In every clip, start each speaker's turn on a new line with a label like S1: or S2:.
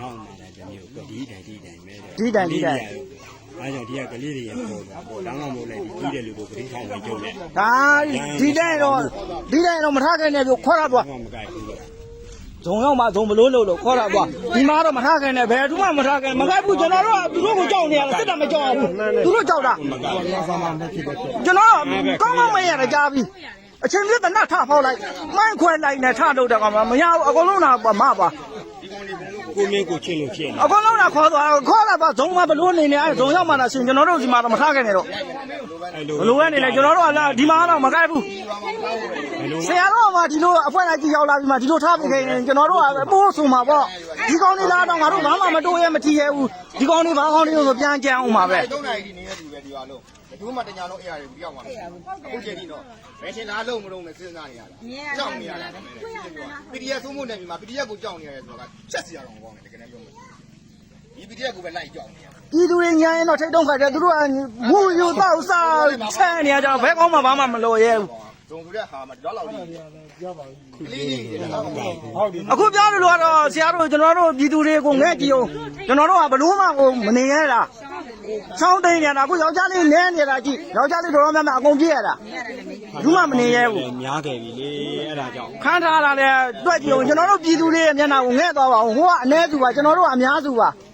S1: နောက်မှလည်းတမျိုးကဒီတိုင်ဒီတိုင်ပဲ
S2: ဒီတိုင်ဒီတိုင်
S1: အဲကြောင့်ဒီကကလေးတွေရပေါ်တာပေါ့တောင်းတော့မို့လဲဒီကြီးတဲ့လူကိုပရိသတ်ဝင်ကြုံတယ်
S2: ဒါဒီတိုင်းတော့ဒီတိုင်းတော့မထားခိုင်းနဲ့ပြောခေါ်တာပေါ့
S1: ဘာမှမကြိုက်ဘူးလို့
S2: ဇုံရောက်မှဇုံဘလို့လို့လို့ခေါ်တာပေါ့ဒီမှာတော့မထားခိုင်းနဲ့ဘယ်သူမှမထားခိုင်းမခိုင်းဘူးကျွန်တော်တို့ကသူတို့ကိုကြောက်နေရတယ်စစ်တာမကြောက်ဘူးသူတို့ကြောက်တာကျွန်တော်ကောင်းကောင်းမရရကြားပြီအချိန်ပြည့်တနတ်ထဖောက်လိုက်မိုင်းခွဲလိုက်နဲ့ထလုပ်တယ်ကောင်မရဘူးအကုန်လုံးတော့မပါ
S1: ကိုမင်းကိုချင်းလို့ဖြစ်နေ
S2: အကုန်လုံးကခေါ်သွားခေါ်လာပါဇုံမဘလို့နေနေအဲဇုံရောက်မှလာရှင်ကျွန်တော်တို့ဒီမှာတော့မထားခိုင်းနဲ့တော့
S1: အဲ့လို
S2: ဘလို့ကနေလဲကျွန်တော်တို့ကလည်းဒီမှာတော့မခိုင်းဘူး
S1: ဘယ်လို
S2: ဆရာတော်ကဒီလိုအဖွဲ့လိုက်ကြည့်ရောက်လာပြီးမှဒီလိုထားပြီးခိုင်းရင်ကျွန်တော်တို့ကပိုးဆိုမှာပေါ့ဒီကောင်းလေးလားတော့ငါတို့ဘာမှမတိုးရဲမထီရဲဘူး ဒီကောင်းလေးဘာကောင်းလေးလို့ပြန်ကြံအောင်ပါပဲ
S3: တုံးနိုင်ဒီနေတဲ့သူပဲဒီပါလုံးဘယ်သူမှတညာလုံးအဲ့ရတယ်ဘူးရောက်မှာအခုချိန်ဒီတော့ဘယ်ရှင်လားလုံးမလုံးနဲ့စဉ်းစားနေရတာကြောက်နေရတာ PDF သုံးဖို့နေပြီမှာ PDF ကိုကြောက်နေရတယ်ဆိုတော့ချက်စီရအောင်ကောင်းတယ်တကယ်လည်းပြောမယ်ဒီ PDF ကိုပဲလိုက်ကြောက်နေရ
S2: ပြည်သူတွေညာရင်တော့ထိတ်တုံးခါကြသူတို့ကမူယူတော့စားဆန်းနေကြတော့ဘဲကောင်းမှဘာမှမလိုရဲဘူး
S3: ဇုံဆိုတဲ့ဟာမှာဒီလောက်လောက်လေးပြောပါဘူးလေးလေးတွေတော့ဟုတ်တယ်
S2: အခုပြောလို့ကတော့ဆရာတို့ကျွန်တော်တို့ပြည်သူတွေကိုငဲ့ကြည့်အောင်ကျွန်တော်တို့ကဘလို့မှကိုမနေရတာချောင်းသိမ်းနေတာအခုယောက်ျားလေးနဲနေတာကြည့်ယောက်ျားလေးတော်တော်များများအကုန်ပြည့်ရတာဘူးမှမနေရဲဘူး
S1: များခဲ့ပြီလေအဲ့ဒါကြောင့်
S2: ခန်းထားတာလည်းတွက်ကြည့်အောင်ကျွန်တော်တို့ပြည်သူတွေရဲ့မျက်နှာကိုငဲ့သွားပါအောင်ဟိုကအ ਨੇ သူပါကျွန်တော်တို့ကအများစုပါ
S3: ကျွန်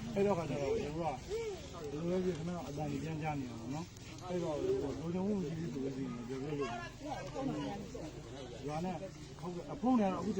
S4: အဲ့တော့ခါကျတော့ရေကဒီလိုကြီးခဏအတန်ကြီးပြန်ကြနေအောင်နော်အဲ့တော့လူကြုံမှုကြီးကြီးဆိုလို့ရှိရင်ပြောလို့ရွာနဲ့ခေါက်အဖုံးနဲ့တော့အခု